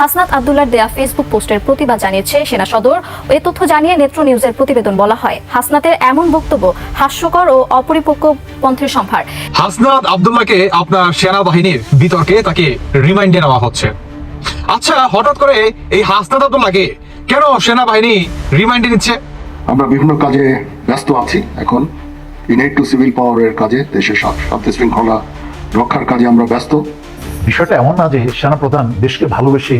হাসনাত আবদুল্লার দেয়া ফেসবুক পোস্টের প্রতিবাদ জানিয়েছে সেনা সদর। এ তথ্য জানিয়ে নেত্র নিউজের প্রতিবেদন বলা হয় হাসনাতের এমন বক্তব্য হাস্যকর ও অপরিপক্ক পন্থের সম্ভার। হাসনাত আবদুল্লাহকে আপনার সেনাবাহিনীর বিতর্কে তাকে রিমাইন্ডে নেওয়া হচ্ছে। আচ্ছা হঠাৎ করে এই হাসনাত আবদুল্লাহকে কেন সেনাবাহিনী রিমাইন্ডে নিচ্ছে? আমরা বিভিন্ন কাজে ব্যস্ত আছি এখন। ইনেট টু সিভিল পাওয়ারের কাজে দেশের শান্তি শৃঙ্খলা রক্ষার কাজে আমরা ব্যস্ত। বিষয়টা এমন না যে সেনাপ্রধান দেশকে ভালোবেসে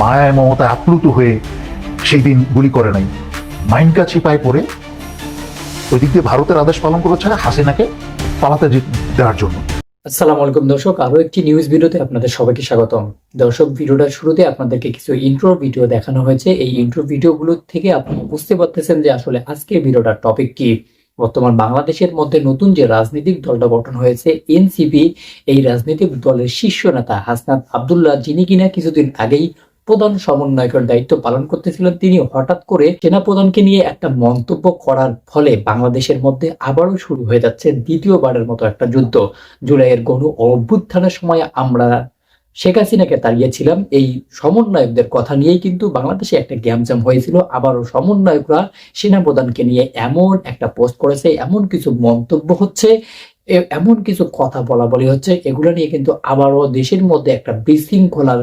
মায়ায় মমতায় আপ্লুত হয়ে সেই দিন গুলি করে নাই। মাইন্ডকা চিপায় পড়ে ওই দিক দিয়ে ভারতের আদেশ পালন করেছে হাসিনাকে পালাতে দেওয়ার জন্য। আসসালামু আলাইকুম দর্শক আরও একটি নিউজ ভিডিওতে আপনাদের সবাইকে স্বাগতম। দর্শক ভিডিওটার শুরুতে আপনাদেরকে কিছু ইন্ট্রো ভিডিও দেখানো হয়েছে। এই ইন্ট্রো ভিডিওগুলো থেকে আপনারা বুঝতে পারতেছেন যে আসলে আজকের ভিডিওটার টপিক কি। বর্তমান বাংলাদেশের মধ্যে নতুন যে রাজনৈতিক দলটা গঠন হয়েছে, এনসিপি, এই রাজনৈতিক দলের শীর্ষ নেতা হাসনাত আবদুল্লাহ, যিনি কিনা কিছুদিন আগেই প্রধান সমন্বয়কের দায়িত্ব পালন করতেছিলেন তিনি হঠাৎ করে সেনাপ্রধানকে নিয়ে একটা মন্তব্য করার ফলে বাংলাদেশের মধ্যে আবারও শুরু হয়ে যাচ্ছে দ্বিতীয়বারের মতো একটা যুদ্ধ। জুলাইয়ের গণ অভ্যুত্থানের সময় আমরা শেখ হাসিনাকে তাড়িয়েছিলাম। এই সমন্বয়কদের কথা নিয়েই কিন্তু বাংলাদেশে একটা গ্যামজাম হয়েছিল। আবারও সমন্বয়করা সেনাপ্রধানকে নিয়ে এমন একটা পোস্ট করেছে, এমন কিছু মন্তব্য হচ্ছে এমন কিছু কথা বলা বলি হচ্ছে, এগুলো নিয়ে কিন্তু আবারও দেশের মধ্যে একটা বিশৃঙ্খলার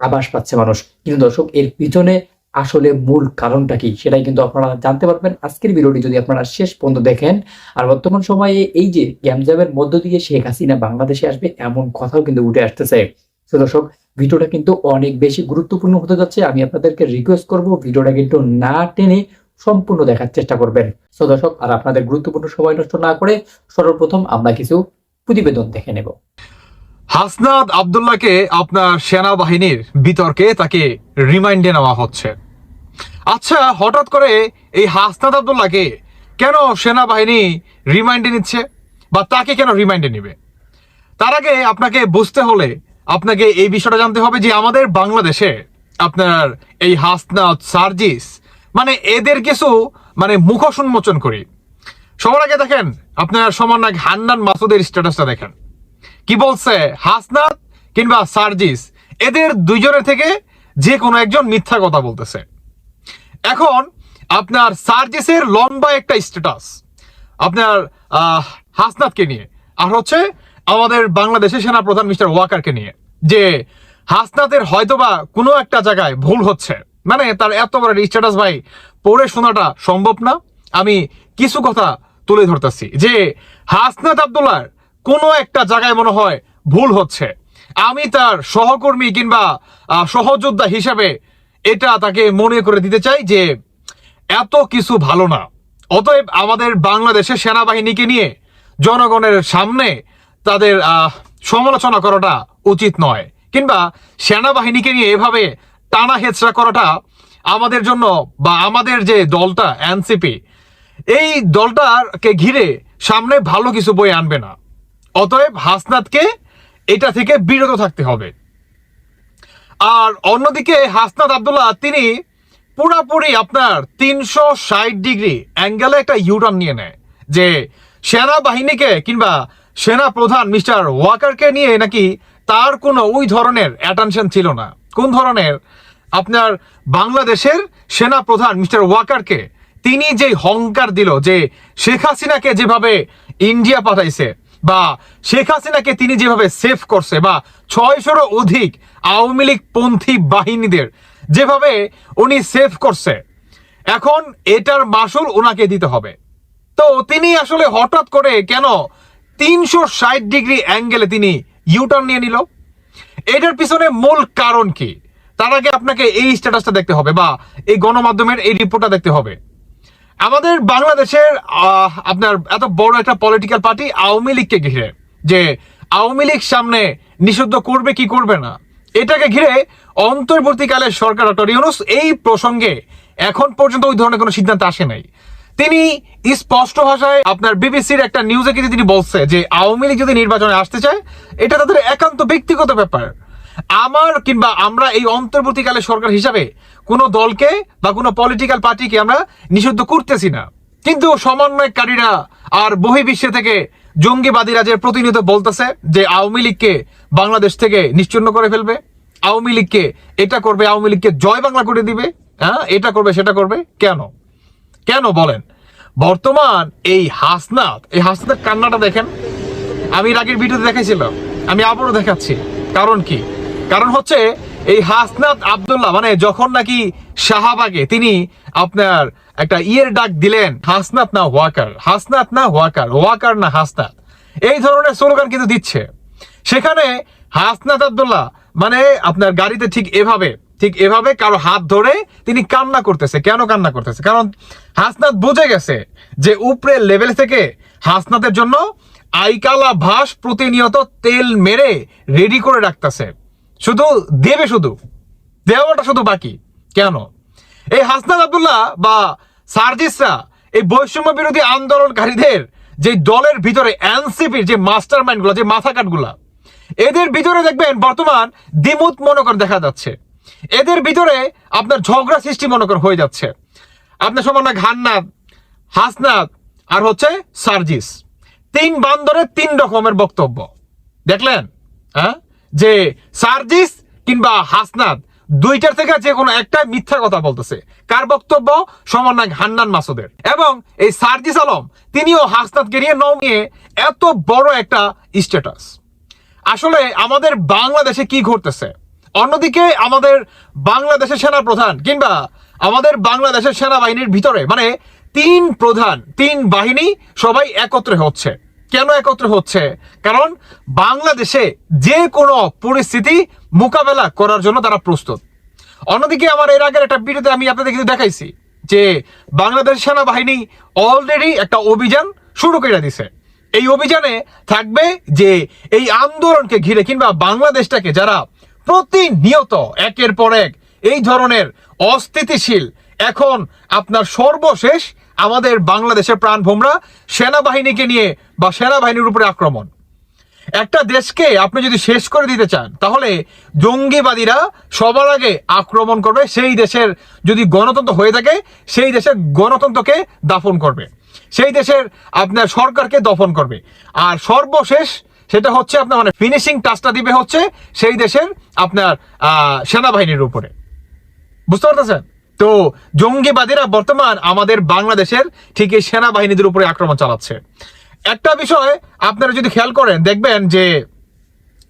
আভাস পাচ্ছে মানুষ। কিন্তু দর্শক, এর পিছনে আসলে মূল কারণটা কি সেটাই কিন্তু আপনারা জানতে পারবেন। আজকের ভিডিওটি যদি আপনারা শেষ পর্যন্ত দেখেন, আর বর্তমান সময়ে এই যে গ্যামজামের মধ্য দিয়ে শেখ হাসিনা বাংলাদেশে আসবে, এমন কথাও কিন্তু উঠে আসতেছে। তো দর্শক, ভিডিওটা কিন্তু অনেক বেশি গুরুত্বপূর্ণ হতে যাচ্ছে। আমি আপনাদেরকে রিকোয়েস্ট করব, ভিডিওটা কিন্তু না টেনে সম্পূর্ণ দেখার চেষ্টা করবেন। তো দর্শক, আর আপনাদের গুরুত্বপূর্ণ সময় নষ্ট না করে সর্বপ্রথম আমরা কিছু প্রতিবেদন দেখে নেব। হাসনাত আবদুল্লাহকে আপনার সেনাবাহিনীর বিতর্কে তাকে রিমাইন্ডে নেওয়া হচ্ছে। আচ্ছা হঠাৎ করে এই হাসনাত আবদুল্লাহকে কেন সেনাবাহিনী রিমাইন্ডে নিচ্ছে বা তাকে কেন রিমাইন্ডে নেবে? তার আগে আপনাকে বুঝতে হলে আপনাকে এই বিষয়টা জানতে হবে যে আমাদের বাংলাদেশে আপনার এই হাসনাত, সার্জিস মানে এদের কিছু মানে মুখোশ উন্মোচন করি। সবার আগে দেখেন, আপনার সমন্বয়ক হান্নান মাসুদের স্ট্যাটাসটা দেখেন। কি বলছে? হাসনাত কিংবা সার্জিস, এদের দুইজনের থেকে যে কোনো একজন মিথ্যা কথা বলতেছে। এখন, আপনার সার্জিসের লম্বা একটা স্ট্যাটাস, আপনার হাসনাতকে নিয়ে। আর হচ্ছে আমাদের বাংলাদেশের সেনা প্রধান মিস্টার ওয়াকারকে নিয়ে, যে হাসনাতের হয়তোবা কোনো একটা জায়গায় ভুল হচ্ছে। মানে তার এত বড় স্ট্যাটাস ভাই, পড়ে শোনাটা সম্ভব না। আমি কিছু কথা তুলে ধরতেছি, যে হাসনাত আবদুল্লার কোনো একটা জায়গায় মনে হয় ভুল হচ্ছে। আমি তার সহকর্মী কিংবা সহযোদ্ধা হিসাবে এটা তাকে মনে করে দিতে চাই যে এত কিছু ভালো না। অতএব আমাদের বাংলাদেশের সেনাবাহিনীকে নিয়ে জনগণের সামনে তাদের সমালোচনা করাটা উচিত নয়। কিংবা সেনাবাহিনীকে নিয়ে এভাবে টানা হেচড়া করাটা আমাদের জন্য বা আমাদের যে দলটা, এনসিপি, এই দলটাকে ঘিরে সামনে ভালো কিছু বই আনবে না। অতএব হাসনাতকে এটা থেকে বিরত থাকতে হবে। আর অন্যদিকে হাসনাত আবদুল্লাহ, তিনি পুরাপুরি আপনার তিনশো ষাট ডিগ্রি অ্যাঙ্গেলে একটা ইউটার্ন নিয়ে নেয়। যে সেনাবাহিনীকে কিংবা সেনা প্রধান মিস্টার ওয়াকারকে নিয়ে নাকি তার কোনো ওই ধরনের অ্যাটেনশন ছিল না। কোন ধরনের? আপনার বাংলাদেশের সেনা প্রধান মিস্টার ওয়াকারকে তিনি যে হংকার দিল, যে শেখ হাসিনাকে যেভাবে ইন্ডিয়া পাঠাইছে বা শেখ হাসিনাকে তিনি যেভাবে সেভ করছে বা ছয়শোরও অধিক আওয়ামী লীগ পন্থী বাহিনীদের যেভাবে উনি সেভ করছে, এখন এটার মাসুল ওনাকে দিতে হবে। তো তিনি আসলে হঠাৎ করে কেন তিনশো ষাট ডিগ্রি অ্যাঙ্গেলে তিনি ইউটার্ন নিয়ে নিল। এটার পিছনে মূল কারণ কি? তার আগে আপনাকে এই স্ট্যাটাসটা দেখতে হবে বা এই গণমাধ্যমের এই রিপোর্টটা দেখতে হবে। আমাদের বাংলাদেশের আপনার এত বড় একটা পলিটিক্যাল পার্টি আওয়ামী লীগকে ঘিরে, যে আওয়ামী লীগ সামনে নিষিদ্ধ করবে কি করবে না, এটাকে ঘিরে অন্তর্বর্তীকালে সরকার ইউনুস এই প্রসঙ্গে এখন পর্যন্ত ওই ধরনের কোনো সিদ্ধান্ত আসে নাই। তিনি স্পষ্ট ভাষায় আপনার বিবিসির একটা নিউজে কিন্তু তিনি বলছে যে আওয়ামী লীগ যদি নির্বাচনে আসতে চায়, এটা তাদের একান্ত ব্যক্তিগত ব্যাপার। আমার কিংবা আমরা এই অন্তর্বর্তীকালে সরকার হিসাবে কোনো দলকে বা কোনো পলিটিক্যাল পার্টিকে আমরা নিষিদ্ধ করতেছি না। কিন্তু সমন্বয়কারীরা আর বহির্বিশ্বে থেকে জঙ্গিবাদীরা যে প্রতিনিয়ত বলতেছে যে আওয়ামী লীগকে বাংলাদেশ থেকে নিশ্চিন্ন করে ফেলবে। আওয়ামী লীগকে এটা করবে, আওয়ামী লীগকে জয় বাংলা করে দিবে। হ্যাঁ এটা করবে, সেটা করবে। কেন? কেন বলেন? বর্তমান এই হাসনাত, এই হাসনাতের কান্নাটা দেখেন। আমি আগের ভিডিওতে দেখাইছিলাম, আমি আবারও দেখাচ্ছি। কারণ কি? কারণ হচ্ছে এই হাসনাত আব্দুল্লাহ মানে যখন নাকি শাহবাগে তিনি আপনার একটা ইয়ের ডাক দিলেন, হাসনাত না ওয়াকার, হাসনাত না ওয়াকার ওয়াকার না হাসনাত, এই ধরনের স্লোগান কিন্তু দিচ্ছে। সেখানে হাসনাত আব্দুল্লাহ মানে আপনার গাড়িতে ঠিক এভাবে ঠিক এভাবে কারও হাত ধরে তিনি কান্না করতেছে। কেন কান্না করতেছে? কারণ হাসনাত বুঝে গেছে যে উপরের লেভেল থেকে হাসনাতের জন্য আইকালা ভাস প্রতিনিয়ত তেল মেরে রেডি করে রাখতেছে। শুধু দেবে শুধু। দেওয়াটা শুধু বাকি। কেন? এই হাসনাত আব্দুল্লাহ বা সার্জিসরা এই বৈষম্য বিরোধী আন্দোলনকারীদের যে দলের ভিতরে এনসিপির যে মাস্টার মাইন্ডগুলো যে মাথা কাটগুলা এদের ভিতরে দেখবেন বর্তমান দ্বিমুত মনোকর দেখা যাচ্ছে। এদের ভিতরে আপনার ঝগড়া সৃষ্টি মনোকর হয়ে যাচ্ছে। আপনার সমান ঘান্নাত, হাসনাত, আর হচ্ছে সার্জিস। তিন বান্দরের তিন রকমের বক্তব্য। দেখলেন? হ্যাঁ? যে সার্জিস কিংবা হাসনাত দুইটার থেকে যে কোনো একটা মিথ্যা কথা বলতেছে। কার বক্তব্য? সমন্বয় হান্নান মাসুদের। এবং এই সার্জিস আলম, তিনিও হাসনাতকে নিয়ে নমিয়ে এত বড় একটা স্ট্যাটাস আসলে আমাদের বাংলাদেশে কি ঘটতেছে? অন্যদিকে আমাদের বাংলাদেশের সেনা প্রধান কিংবা আমাদের বাংলাদেশের সেনাবাহিনীর ভিতরে মানে তিন প্রধান, তিন বাহিনী সবাই একত্রে হচ্ছে। কেন একত্রে হচ্ছে? কারণ বাংলাদেশে যে কোনো পরিস্থিতি মোকাবেলা করার জন্য তারা প্রস্তুত। অন্যদিকে আমার এর আগের একটা ভিডিওতে আমি আপনাদের কিন্তু দেখাইছি যে বাংলাদেশ সেনাবাহিনী অলরেডি একটা অভিযান শুরু করে দিছে। এই অভিযানে থাকবে যে এই আন্দোলনকে ঘিরে কিংবা বাংলাদেশটাকে যারা প্রতিনিয়ত, একের পর এক, এই ধরনের অস্থিতিশীল, এখন আপনার সর্বশেষ আমাদের বাংলাদেশের প্রাণভোমরা সেনাবাহিনীকে নিয়ে বা সেনাবাহিনীর উপরে আক্রমণ। একটা দেশকে আপনি যদি শেষ করে দিতে চান, তাহলে জঙ্গিবাদীরা সবার আগে আক্রমণ করবে, সেই দেশের যদি গণতন্ত্র হয়ে থাকে, সেই দেশের গণতন্ত্রকে দাফন করবে। সেই দেশের আপনার সরকারকে দফন করবে। আর সর্বশেষ সেটা হচ্ছে আপনার মানে ফিনিশিং টাচটা দিবে হচ্ছে সেই দেশের আপনার সেনাবাহিনীর উপরে। বুঝতে পারতেছেন? তো জঙ্গিবাদীরা বর্তমান আমাদের বাংলাদেশের ঠিক এই সেনাবাহিনীদের উপরে আক্রমণ চালাচ্ছে। একটা বিষয় আপনারা যদি খেয়াল করেন, দেখবেন যে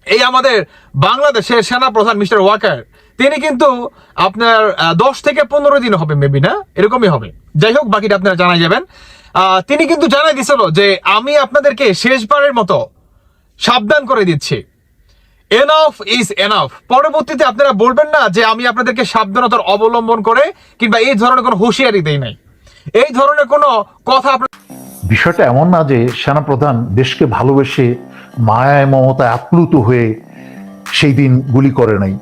এই আমাদের বাংলাদেশের সেনা প্রধান মিস্টার ওয়াকার, তিনি কিন্তু আপনার দশ থেকে পনেরো দিন হবে মেবি না? এরকমই হবে। যাই হোক, বাকিটা আপনারা জানাই যাবেন। তিনি কিন্তু জানাই দিছিল যে আমি আপনাদেরকে শেষবারের মতো সাবধান করে দিচ্ছি। এনাফ ইজ এনাফ পরবর্তীতে আপনারা বলবেন না যে আমি আপনাদেরকে সাবধানতার অবলম্বন করে কিংবা এই ধরনের কোনো হুঁশিয়ারি দেই নাই। এই ধরনের কোনো কথা আপনার বিষয়টা এমন না যে সেনাপ্রধান দেশকে ভালোবেসে মায়ায় মমতায় আপ্লুত হয়ে সেই দিন গুলি করে নাই।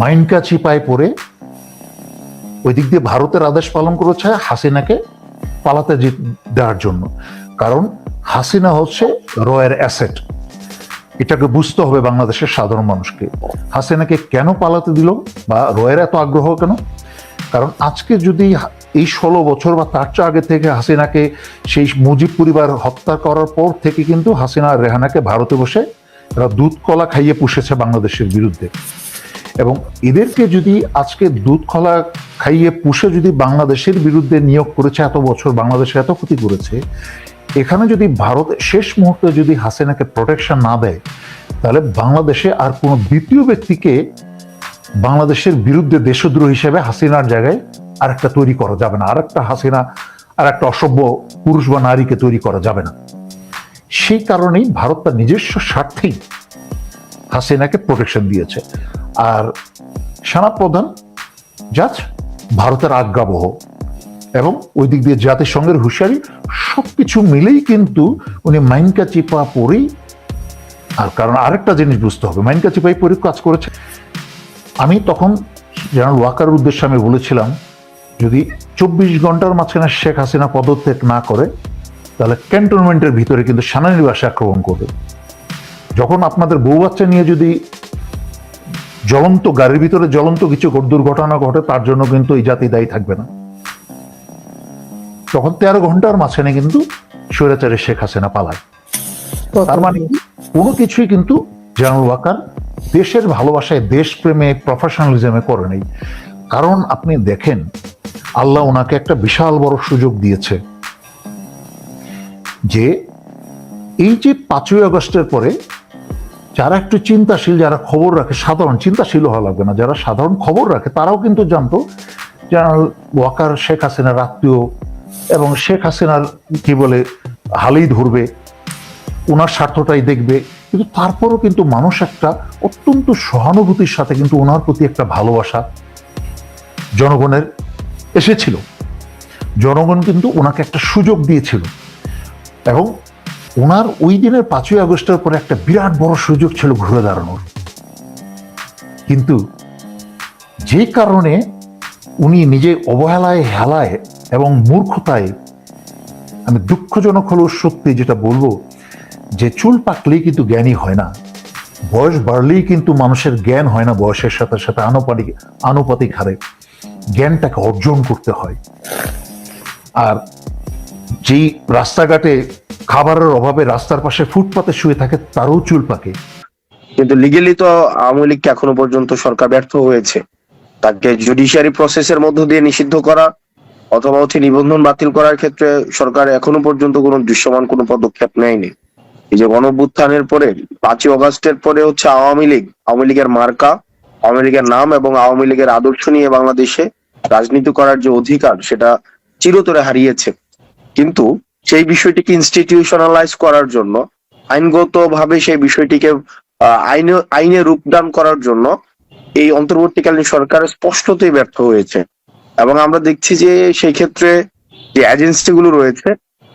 মাইনকা চিপায় পড়ে ওই দিক দিয়ে ভারতের আদেশ পালন করেছে হাসিনাকে পালাতে দেওয়ার জন্য। কারণ হাসিনা হচ্ছে রয়ের অ্যাসেট। এটাকে বুঝতে হবে বাংলাদেশের সাধারণ মানুষকে। হাসিনাকে কেন পালাতে দিল বা রয়ের এত আগ্রহ কেন? কারণ আজকে যদি এই ষোলো বছর বা তার চেয়ে আগে থেকে হাসিনাকে সেই মুজিব পরিবার হত্যা করার পর থেকে কিন্তু হাসিনা আর রেহানাকে ভারতে বসে এরা দুধ কলা খাইয়ে পুষেছে বাংলাদেশের বিরুদ্ধে। এবং এদেরকে যদি আজকে দুধ কলা খাইয়ে পুষে যদি বাংলাদেশের বিরুদ্ধে নিয়োগ করেছে এত বছর বাংলাদেশে এত ক্ষতি করেছে এখানে যদি ভারত শেষ মুহূর্তে যদি হাসিনাকে প্রোটেকশন না দেয়, তাহলে বাংলাদেশে আর কোনো দ্বিতীয় ব্যক্তিকে বাংলাদেশের বিরুদ্ধে দেশদ্রোহ হিসেবে হাসিনার জায়গায় আর একটা তৈরি করা যাবে না। আরেকটা হাসিনা আর একটা অসভ্য পুরুষ বা নারীকে তৈরি করা যাবে না। সেই কারণেই ভারত তার নিজস্ব স্বার্থেই হাসিনাকে প্রোটেকশন দিয়েছে। আর সেনাপ্রধান, জাজ, ভারতের আজ্ঞাবহ। এবং ওই দিক দিয়ে জাতিসংঘের হুঁশিয়ারি সবকিছু মিলেই কিন্তু উনি মাইনকা চিপা পরেই আর কারণ আরেকটা জিনিস বুঝতে হবে, মাইনকা চিপাই পরে কাজ করেছে। আমি তখন জেনারেল ওয়াকার উদ্দেশ্যে আমি বলেছিলাম, যদি চব্বিশ ঘণ্টার মাঝখানে শেখ হাসিনা পদত্যাগ না করে, তাহলে ক্যান্টনমেন্টের ভিতরে কিন্তু সেনানিবাসে আক্রমণ করবে। যখন আপনাদের বউ বাচ্চা নিয়ে যদি জ্বলন্ত গাড়ির ভিতরে জ্বলন্ত কিছু ঘট- দুর্ঘটনা ঘটে, তার জন্য কিন্তু এই জাতি দায়ী থাকবে না। তখন তেরো ঘণ্টার মাঝখানে কিন্তু স্বৈরাচারে শেখ হাসিনা পালায়। তার মানে কোনো কিছুই কিন্তু জেনারেল ওয়াকার দেশের ভালোবাসায় দেশপ্রেমে প্রফেশনালিজমে করে নেই। কারণ আপনি দেখেন আল্লাহ ওনাকে একটা বিশাল বড় সুযোগ দিয়েছে যে এই যে পাঁচই আগস্টের পরে যারা একটু চিন্তাশীল যারা খবর রাখে সাধারণ চিন্তাশীল হওয়া লাগবে না যারা সাধারণ খবর রাখে তারাও কিন্তু জানতো জেনারেল ওয়াকার শেখ হাসিনার আত্মীয় এবং শেখ হাসিনার কি বলে, হালেই ধরবে ওনার স্বার্থটাই দেখবে, কিন্তু তারপরও কিন্তু মানুষ একটা অত্যন্ত সহানুভূতির সাথে কিন্তু ওনার প্রতি একটা ভালোবাসা জনগণের এসেছিল। জনগণ কিন্তু ওনাকে একটা সুযোগ দিয়েছিল। এবং ওনার ওই দিনের পাঁচই আগস্টের পরে একটা বিরাট বড় সুযোগ ছিল ঘুরে দাঁড়ানোর। কিন্তু যে কারণে উনি নিজে অবহেলায়, হেলায় এবং মূর্খতায়। আমি দুঃখজনক হলেও সত্যি যেটা বলব যে চুল পাকলেই কিন্তু জ্ঞানী হয় না। বয়স বাড়লেই কিন্তু মানুষের জ্ঞান হয় না বয়সের সাথে সাথে আনুপাতিক আনুপাতিক হারে। জ্ঞানটাকে অর্জন করতে হয়। আর যেই রাস্তাঘাটে খাবারের অভাবে রাস্তার পাশে ফুটপাতে শুয়ে থাকে, তারও চুল পাকে। কিন্তু লিগেলি তো আওয়ামী লীগকে এখনও পর্যন্ত সরকার ব্যর্থ হয়েছে। তাকে জুডিশিয়ারি প্রসেসের মধ্য দিয়ে নিষিদ্ধ করা, অথবা হচ্ছে নিবন্ধন বাতিল করার ক্ষেত্রে সরকার এখনও পর্যন্ত কোনো দৃশ্যমান কোনো পদক্ষেপ নেয়নি। এই যে গণভ্যুত্থানের পরে, পাঁচই অগাস্টের পরে হচ্ছে আওয়ামী লীগ, আওয়ামী লীগের মার্কা, আওয়ামী লীগের নাম এবং আওয়ামী লীগের আদর্শ নিয়ে বাংলাদেশে রাজনীতি করার যে অধিকার, সেটা চিরতরে হারিয়েছে। কিন্তু সেই বিষয়টিকে ইনস্টিটিউশনালাইজ করার জন্য আইনগত ভাবে সেই বিষয়টিকে আইনে আইনে রূপদান করার জন্য এই অন্তর্বর্তীকালীন সরকার স্পষ্টতই ব্যর্থ হয়েছে। এবং আমরা দেখছি যে সেই ক্ষেত্রে যে এজেন্সি গুলো রয়েছে,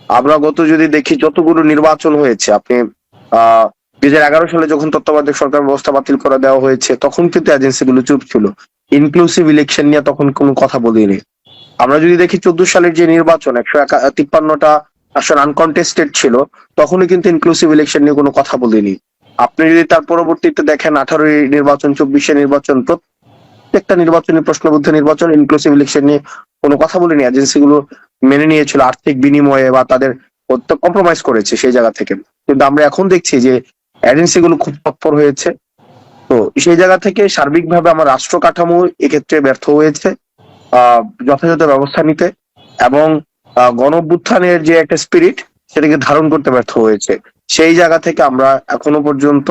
আমরা গত যদি দেখি যতগুলো নির্বাচন হয়েছে, আপনি আহ দুই হাজার এগারো সালে যখন তত্ত্বাবধায়ক সরকার ব্যবস্থা বাতিল করে দেওয়া হয়েছে, তখন কিন্তু এজেন্সি গুলো চুপ ছিল। ইনক্লুসিভ ইলেকশন নিয়ে তখন কোনো কথা বলিনি। আমরা যদি দেখি চোদ্দ সালের যে নির্বাচন, একশো তিপ্পান্নটা আসলে আনকন্টেস্টেড ছিল তখনই কিন্তু ইনক্লুসিভ ইলেকশন নিয়ে কোনো কথা বলিনি। আপনি যদি তার পরবর্তীতে দেখেন আঠারোই নির্বাচন, চব্বিশে নির্বাচন, প্রত্যেকটা নির্বাচনী প্রশ্নবুদ্ধ নির্বাচন ইনক্লুসিভ ইলেকশন নিয়ে কোনো কথা বলেনি। এজেন্সি গুলো মেনে নিয়েছিল আর্থিক বিনিময়ে বা তাদের কম্প্রোমাইজ করেছে সেই জায়গা থেকে। কিন্তু আমরা এখন দেখছি যে এজেন্সি গুলো খুব তৎপর হয়েছে। তো সেই জায়গা থেকে সার্বিকভাবে আমার রাষ্ট্র কাঠামো এক্ষেত্রে ব্যর্থ হয়েছে যথাযথ ব্যবস্থা নিতে এবং গণ যে একটা স্পিরিট সেটাকে ধারণ করতে ব্যর্থ হয়েছে। সেই জায়গা থেকে আমরা এখনও পর্যন্ত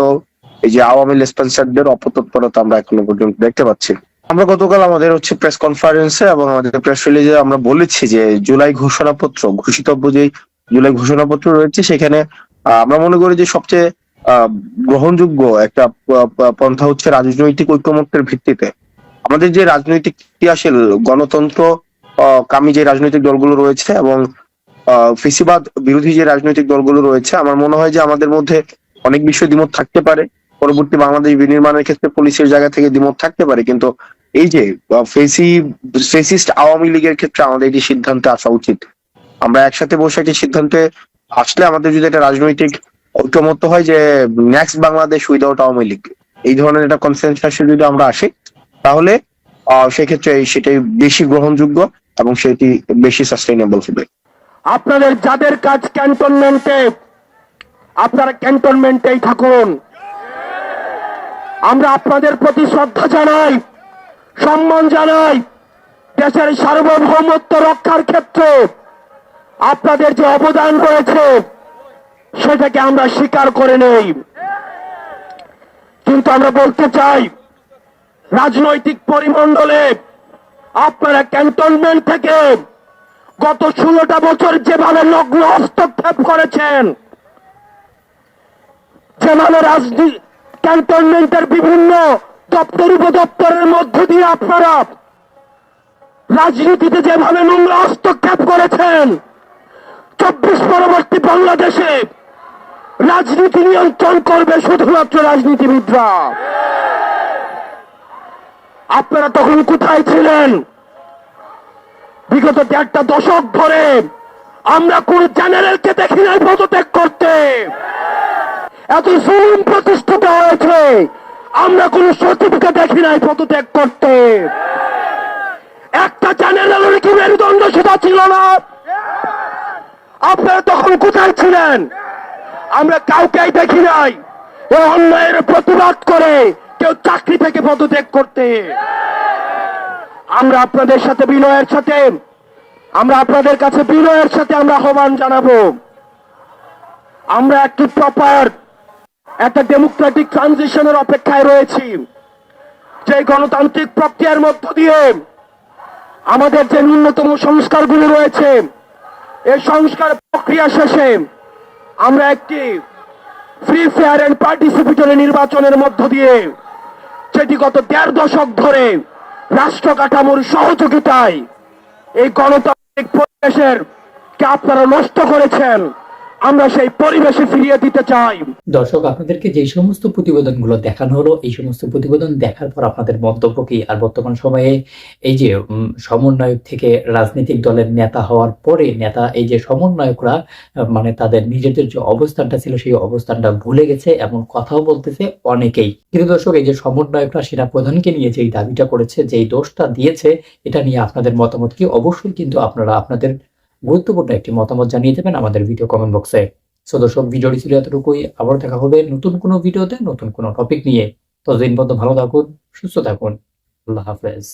এই যে আওয়ামী লেসপেন্সারদের অপতৎপরতা আমরা এখনও পর্যন্ত দেখতে পাচ্ছি। আমরা গতকাল আমাদের হচ্ছে প্রেস কনফারেন্সে এবং আমাদের প্রেস রিলিজে আমরা বলেছি যে জুলাই ঘোষণাপত্র, ঘোষিতব্য যে জুলাই ঘোষণাপত্র রয়েছে সেখানে আমরা মনে করি যে সবচেয়ে গ্রহণযোগ্য একটা পন্থা হচ্ছে রাজনৈতিক ঐক্যমত্যের ভিত্তিতে। আমাদের যে রাজনৈতিক ক্রিয়াশীল গণতন্ত্র কামী যে রাজনৈতিক দলগুলো রয়েছে এবং ফেসিবাদ বিরোধী যে রাজনৈতিক দলগুলো রয়েছে, আমার মনে হয় যে আমাদের মধ্যে অনেক বিষয় দ্বিমত থাকতে পারে। পরবর্তী বাংলাদেশ বিনির্মাণের ক্ষেত্রে পুলিশের জায়গা থেকে দ্বিমত থাকতে পারে, কিন্তু এই যে ফেসি, ফেসিস্ট আওয়ামী লীগের ক্ষেত্রে আমাদের এটি সিদ্ধান্তে আসা উচিত। আমরা একসাথে বসে একটি সিদ্ধান্তে আসলে আমাদের যদি একটা রাজনৈতিক ঐক্যমত্য হয় যে নেক্সট বাংলাদেশ উইদাউট আওয়ামী লীগ, এই ধরনের একটা কনসেনসাসে যদি আমরা আসি, তাহলে সেক্ষেত্রে সেটাই বেশি গ্রহণযোগ্য এবং সেটি বেশি সাস্টেইনেবল হবে। আপনাদের যাদের কাজ ক্যান্টনমেন্টে, আপনারা ক্যান্টনমেন্টেই থাকুন। আমরা আপনাদের প্রতি শ্রদ্ধা জানাই, সম্মান জানাই, দেশের সার্বভৌমত্ব রক্ষার ক্ষেত্রে আপনাদের যে অবদান রয়েছে, সেটাকে আমরা স্বীকার করে নেই। কিন্তু আমরা বলতে চাই, রাজনৈতিক পরিমণ্ডলে আপনারা ক্যান্টনমেন্ট থেকে গত ষোলোটা বছর যেভাবে নগ্ন হস্তক্ষেপ করেছেন, যেভাবে রাজনীতি, ক্যান্টনমেন্টের বিভিন্ন দপ্তর, উপদপ্তরের মধ্য দিয়ে আপনারা রাজনীতিতে যেভাবে নোংরা হস্তক্ষেপ করেছেন, চব্বিশ পরবর্তী বাংলাদেশে রাজনীতি নিয়ন্ত্রণ করবে শুধুমাত্র রাজনীতিবিদরা। আপনারা তখন কোথায় ছিলেন? বিগত দেড়টা দশক ধরে আমরা কোন জেনারেলকে দেখি নাই পদত্যাগ করতে। এত জুলুম প্রতিষ্ঠিত হয়েছে, আমরা কোন সচিবকে দেখি নাই পদত্যাগ করতে। একটা জেনারেলের কি মেরুদণ্ড সেটা ছিল না। আপনারা তখন কোথায় ছিলেন? আমরা কাউকেই দেখি নাই। অন্যায়ের প্রতিবাদ করে কেউ চাকরি থেকে পদত্যাগ করতে। আমরা আপনাদের সাথে বিনয়ের সাথে, আমরা আপনাদের কাছে বিনয়ের সাথে আমরা আহ্বান জানাব। আমরা একটি প্রপার একটা ডেমোক্রেটিক ট্রানজিশনের অপেক্ষায় রয়েছি। যে গণতান্ত্রিক প্রক্রিয়ার মধ্য দিয়ে আমাদের যে ন্যূনতম সংস্কারগুলো রয়েছে, এই সংস্কার প্রক্রিয়া শেষে আমরা একটি ফ্রি ফেয়ার এন্ড পার্টিসিপেটরি নির্বাচনের মধ্য দিয়ে, যেটি গত দেড় দশক ধরে রাষ্ট্র কাঠামোর সহযোগিতায় এই গণতান্ত্রিক পরিবেশের কে আপনারা নষ্ট করেছেন? আমরা সেই পরিবেশে ফিরিয়ে দিতে চাই। দর্শক, আপনাদেরকে যে সমস্ত প্রতিবেদনগুলো দেখানো হলো, এই সমস্ত প্রতিবেদন দেখার পর আপনাদের মন্তব্য কি? আর বর্তমান সময়ে এই যে সমন্বয়ক থেকে রাজনৈতিক দলের নেতা হওয়ার পরে নেতা, এই যে সমন্বয়করা মানে তাদের নিজেদের যে অবস্থানটা ছিল, সেই অবস্থানটা ভুলে গেছে এমন কথাও বলতেছে অনেকেই। কিন্তু দর্শক, এই যে সমন্বয়করা সেনা প্রধানকে নিয়ে যেই দাবিটা করেছে, যেই দোষটা দিয়েছে, এটা নিয়ে আপনাদের মতামত কি? অবশ্যই কিন্তু আপনারা আপনাদের গুরুত্বপূর্ণ একটি মতামত জানিয়ে দেবেন আমাদের ভিডিও কমেন্ট বক্সে সো দর্শক, ভিডিওটি ছিল এতটুকুই আবার দেখা হবে নতুন কোনো ভিডিওতে নতুন কোনো টপিক নিয়ে। ততদিন পর্যন্ত ভালো থাকুন, সুস্থ থাকুন। আল্লাহ হাফেজ।